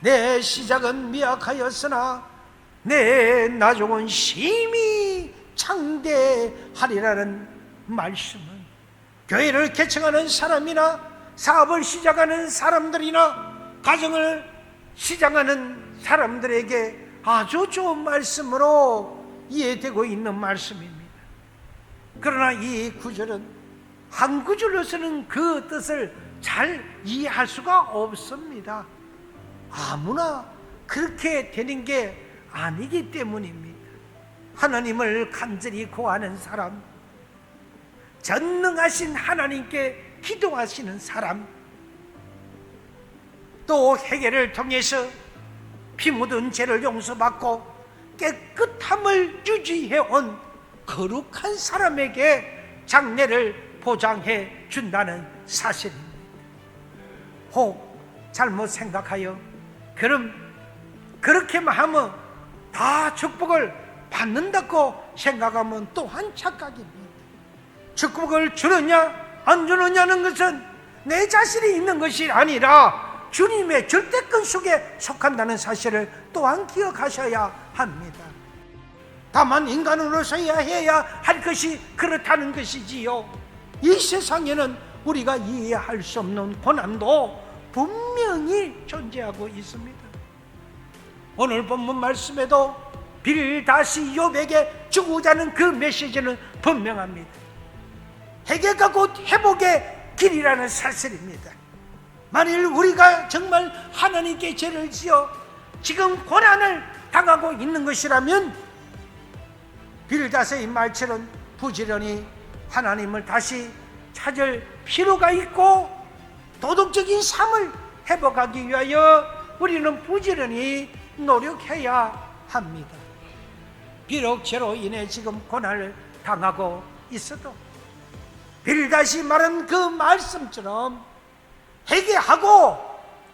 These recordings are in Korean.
내 시작은 미약하였으나 내 나중은 심히 창대하리라는 말씀은 교회를 개척하는 사람이나 사업을 시작하는 사람들이나 가정을 시작하는 사람들에게 아주 좋은 말씀으로 이해되고 있는 말씀입니다. 그러나 이 구절은 한 구절로서는 그 뜻을 잘 이해할 수가 없습니다. 아무나 그렇게 되는 게 아니기 때문입니다. 하나님을 간절히 구하는 사람, 전능하신 하나님께 기도하시는 사람, 또 회개를 통해서 피 묻은 죄를 용서받고 깨끗함을 유지해온 거룩한 사람에게 장례를 보장해 준다는 사실입니다. 혹 잘못 생각하여 그럼 그렇게만 하면 다 축복을 받는다고 생각하면 또한 착각입니다. 축복을 주느냐 안 주느냐는 것은 내 자신이 있는 것이 아니라 주님의 절대권 속에 속한다는 사실을 또한 기억하셔야 합니다. 다만 인간으로서야 해야 할 것이 그렇다는 것이지요. 이 세상에는 우리가 이해할 수 없는 고난도 분명히 존재하고 있습니다. 오늘 본문 말씀에도 빌다시 욥에게 주고자는 그 메시지는 분명합니다. 회개가 곧 회복의 길이라는 사실입니다. 만일 우리가 정말 하나님께 죄를 지어 지금 고난을 당하고 있는 것이라면 빌다스의 말처럼 부지런히 하나님을 다시 찾을 필요가 있고 도덕적인 삶을 회복하기 위하여 우리는 부지런히 노력해야 합니다. 비록 죄로 인해 지금 고난을 당하고 있어도 빌다시 말한 그 말씀처럼 회개하고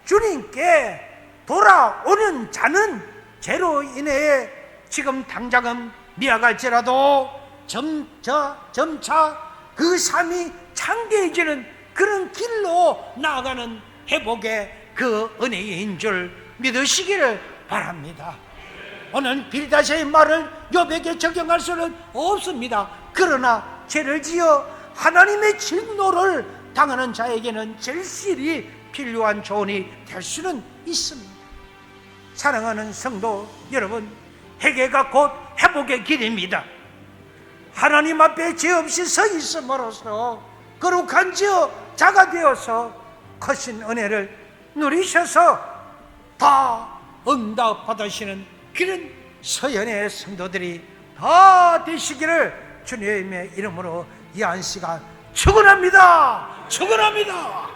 주님께 돌아오는 자는 죄로 인해 지금 당장은 미약할지라도 점차 점차 그 삶이 창대해지는 그런 길로 나아가는 회복의 그 은혜인 줄 믿으시기를 바랍니다. 오늘 빌다시의 말을 욥에게 적용할 수는 없습니다. 그러나 죄를 지어 하나님의 진노를 당하는 자에게는 절실히 필요한 조언이 될 수는 있습니다. 사랑하는 성도 여러분, 회개가 곧 회복의 길입니다. 하나님 앞에 죄 없이 서 있음으로써 거룩한 저 자가 되어서 크신 은혜를 누리셔서 다 응답 받으시는 그런 서연의 성도들이 다 되시기를 주님의 이름으로 이 한 시간 축원합니다. 축원합니다.